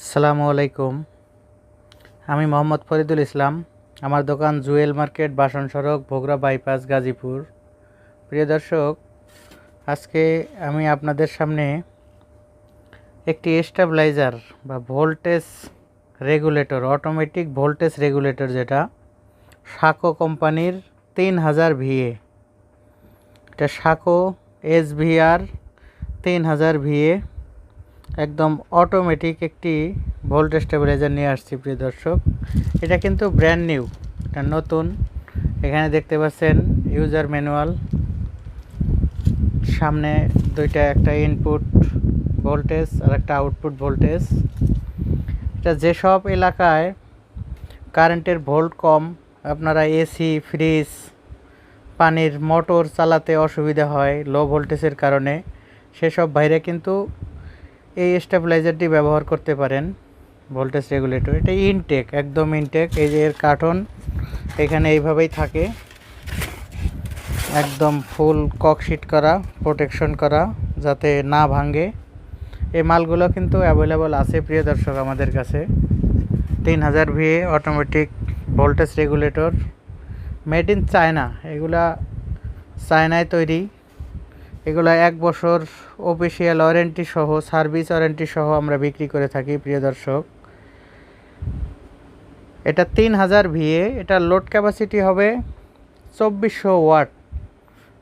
আসসালামু আলাইকুম। আমি মোহাম্মদ ফরিদুল ইসলাম, আমার দোকান জুয়েল মার্কেট, বাসন সড়ক, ভোগরা বাইপাস, গাজীপুর। প্রিয় দর্শক, আজকে আমি আপনাদের সামনে একটি স্টেবিলাইজার বা voltage regulator, automatic voltage regulator যেটা সাকো কোম্পানির তিন হাজার ভিএ। এটা সাকো এস ভিআর তিন হাজার ভিএ। একদম অটোমেটিক একটি ভোল্টেজ স্টেবিলাইজার নিয়ে আসছি, প্রিয় দর্শক। এটা কিন্তু ব্র্যান্ড নিউ এটা নতুন। এখানে দেখতে পাচ্ছেন ইউজার ম্যানুয়াল সামনে দুইটা, একটা ইনপুট ভোল্টেজ আর একটা আউটপুট ভোল্টেজ এটা যেসব এলাকায় কারেন্টের ভোল্ট কম, আপনারা এসি ফ্রিজ পানির মোটর চালাতে অসুবিধা হয় লো ভোল্টেজের কারণে, সেসব বাইরে কিন্তু এই স্টেবিলাইজারটি ব্যবহার করতে পারেন, ভোল্টেজ রেগুলেটর। এটা ইনটেক, একদম ইনটেক। এই যে এর কার্টন, এখানে এইভাবেই থাকে। একদম ফুল ককশিট করা, প্রোটেকশন করা, যাতে না ভাঙে। এই মালগুলো কিন্তু অ্যাভেলেবল আছে প্রিয় দর্শক আমাদের কাছে। তিন হাজার VA automatic voltage regulator, made in China. এগুলা চায়নায় তৈরি। এগুলো এক বছর অফিসিয়াল ওয়ারেন্টি সহ সার্ভিস ওয়ারেন্টি সহ আমরা বিক্রি করে থাকি, প্রিয় দর্শক। এটা তিন হাজার ভিএ, এটা লোড ক্যাপাসিটি হবে চব্বিশশো ওয়াট।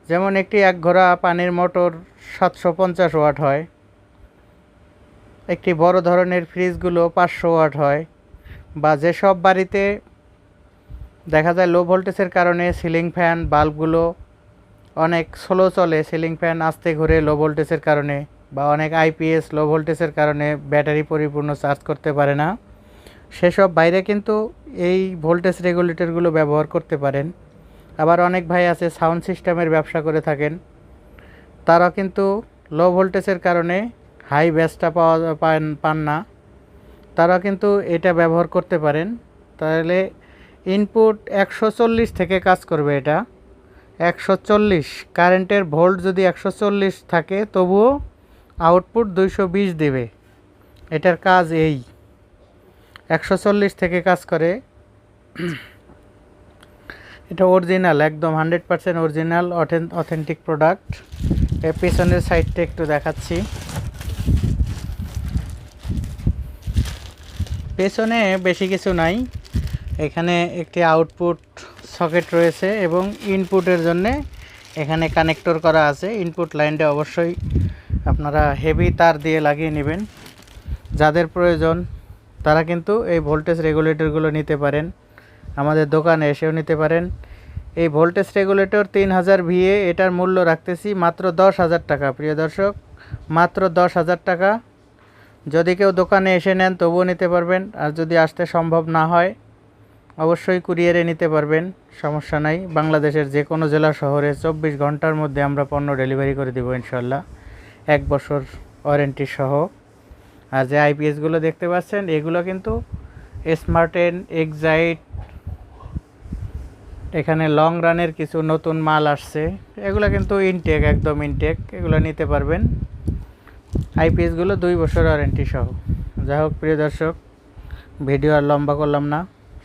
যেমন একটি এক ঘোড়া পানির মোটর সাতশো পঞ্চাশ ওয়াট হয়। একটি বড় ধরনের ফ্রিজগুলো পাঁচশো ওয়াট হয়। বা যেসব বাড়িতে দেখা যায় লো ভোল্টেজের কারণে সিলিং ফ্যান বাল্বগুলো অনেক স্লো চলে সিলিং ফ্যান আস্তে ঘুরে লো ভোল্টেজের কারণে বা অনেক আইপিএস লো ভোল্টেজের কারণে ব্যাটারি পরিপূর্ণ চার্জ করতে পারে না। সেসব বাইরে কিন্তু এই ভোল্টেজ রেগুলেটরগুলো ব্যবহার করতে পারেন। আবার অনেক ভাই আছে সাউন্ড সিস্টেমের ব্যবসা করে থাকেন। তারা কিন্তু লো ভোল্টেজের কারণে হাই ব্যাসটা পাওয়া, পান পান না। তারা কিন্তু এটা ব্যবহার করতে পারেন। তাহলে ইনপুট একশো চল্লিশ থেকে কাজ করবে এটা। একশো চল্লিশ। কারেন্টের ভোল্ট যদি একশো চল্লিশ থাকে, তবুও আউটপুট দুইশো বিশ দেবে। এটার কাজ এই। একশো চল্লিশ থেকে কাজ করে। এটা অরিজিনাল, একদম hundred percent original authentic product. এর পেছনের সাইডটা একটু দেখাচ্ছি। পেছনে বেশি কিছু নাই। এখানে একটি আউটপুট সকেট রয়েছে এবং ইনপুটের জন্যে এখানে কানেক্টর করা আছে। ইনপুট লাইনটা অবশ্যই আপনারা হেভি তার দিয়ে লাগিয়ে নেবেন। যাদের প্রয়োজন, তারা কিন্তু এই ভোল্টেজ রেগুলেটরগুলো নিতে পারেন। আমাদের দোকানে এসেও নিতে পারেন। এই ভোল্টেজ রেগুলেটর তিন হাজার ভিএ, এটার মূল্য রাখতেছি মাত্র দশ হাজার টাকা। প্রিয় দর্শক, মাত্র দশ হাজার টাকা। যদি কেউ দোকানে এসে নেন, তবুও নিতে পারবেন। আর যদি আসতে সম্ভব না হয় অবশ্যই কুরিয়ারে নিতে পারবেন, সমস্যা নাই। বাংলাদেশের যে কোনো জেলা শহরে চব্বিশ ঘণ্টার মধ্যে আমরা পণ্য ডেলিভারি করে দেবো ইনশাল্লাহ এক বছর ওয়ারেন্টি সহ। আর যে আইপিএসগুলো দেখতে পাচ্ছেন, এগুলো কিন্তু স্মার্টেন এক্সাইট, এখানে লং রানের কিছু নতুন মাল আসছে। এগুলো কিন্তু ইনটেক, একদম ইনটেক, এগুলো নিতে পারবেন। আইপিএসগুলো দুই বছর ওয়ারেন্টি সহ। যাই হোক, প্রিয় দর্শক, ভিডিও আর লম্বা করলাম না।